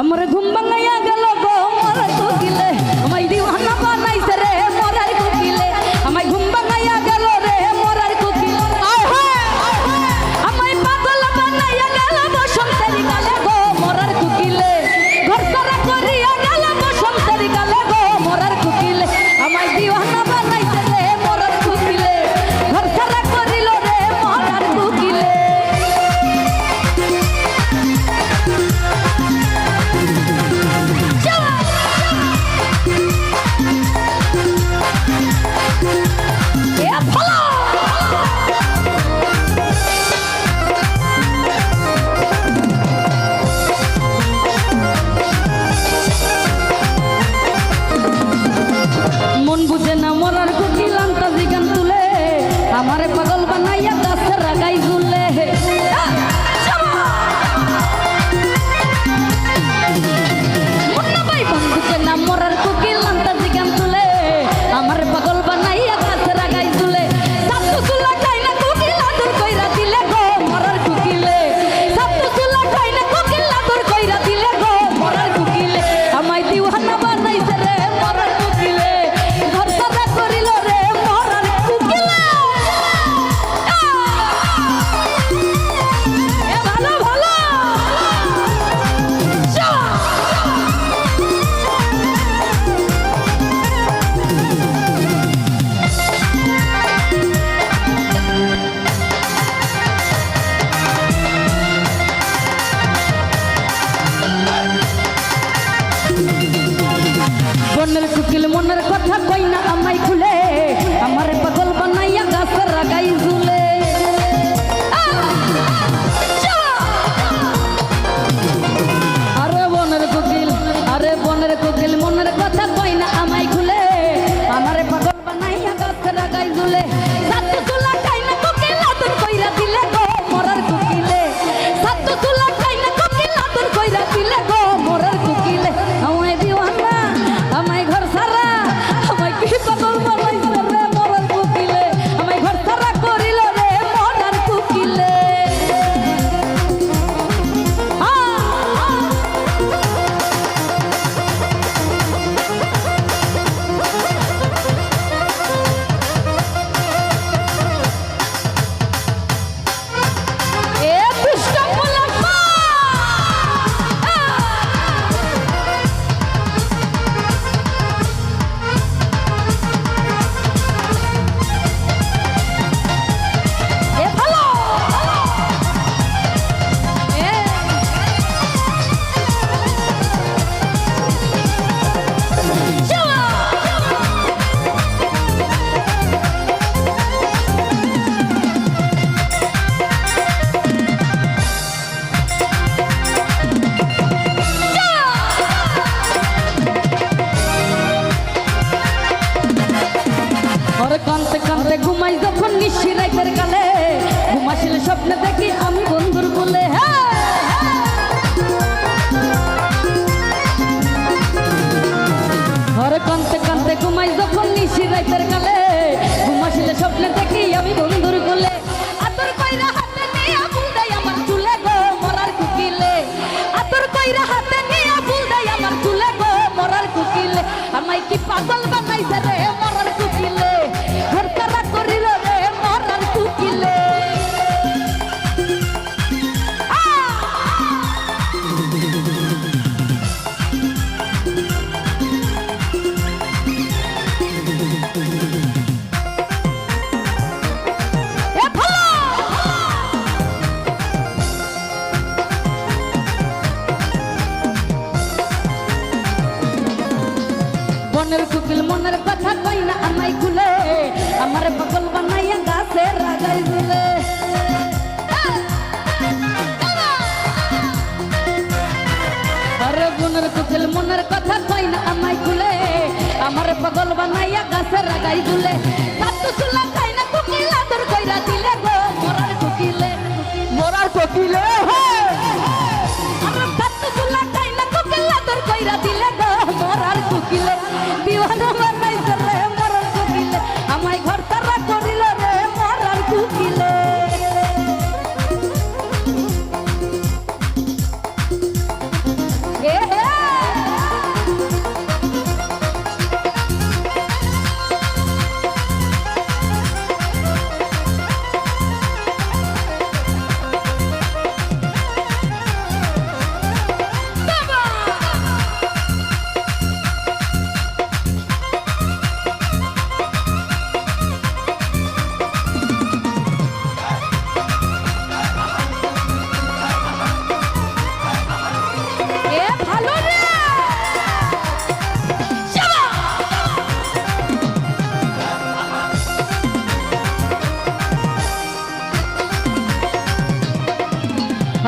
আমার ঘুম ভাঙাইয়া গেল গো আমার তো গিলে আমায় দিওয়ানা রাতে ঘুমাই যখন নিশি রাইতের কালে ঘুমাসিলে স্বপ্ন দেখি আমি বন্ধুর বলে হ্যাঁ, হ্যাঁ ঘরে কানতে কানতে ঘুমাই যখন নিশি রাইতের কালে আর গুণের কুথেল মনের কথা কই না আমায় খুলে? আমার পাগল বানাইয়া গাছে রাগাই দুলে। সাতু চুলা খাই না কোকিলা তোর কইরা দিলে গো, মরার কোকিলে। মরার কোকিলে?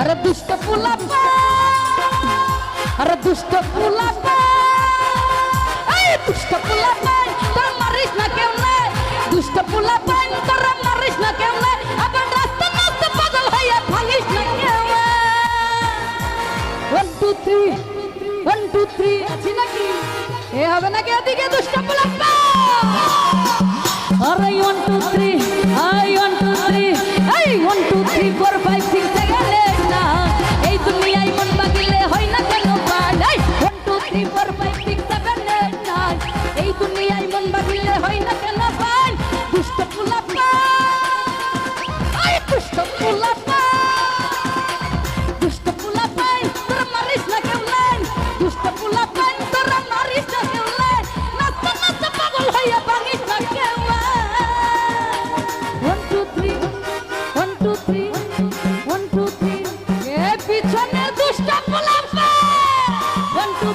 আরে দুষ্ট পুলাপা আরে দুষ্ট পুলাপা এই দুষ্ট পুলাপা তোর মারিস না কেউ নাই। দুষ্ট পুলাপা তোর মারিস না কেউ নাই। আবার রাস্তা রাস্তা হবে নাকি ওদিকে দুষ্ট পুলাপা আরে one two three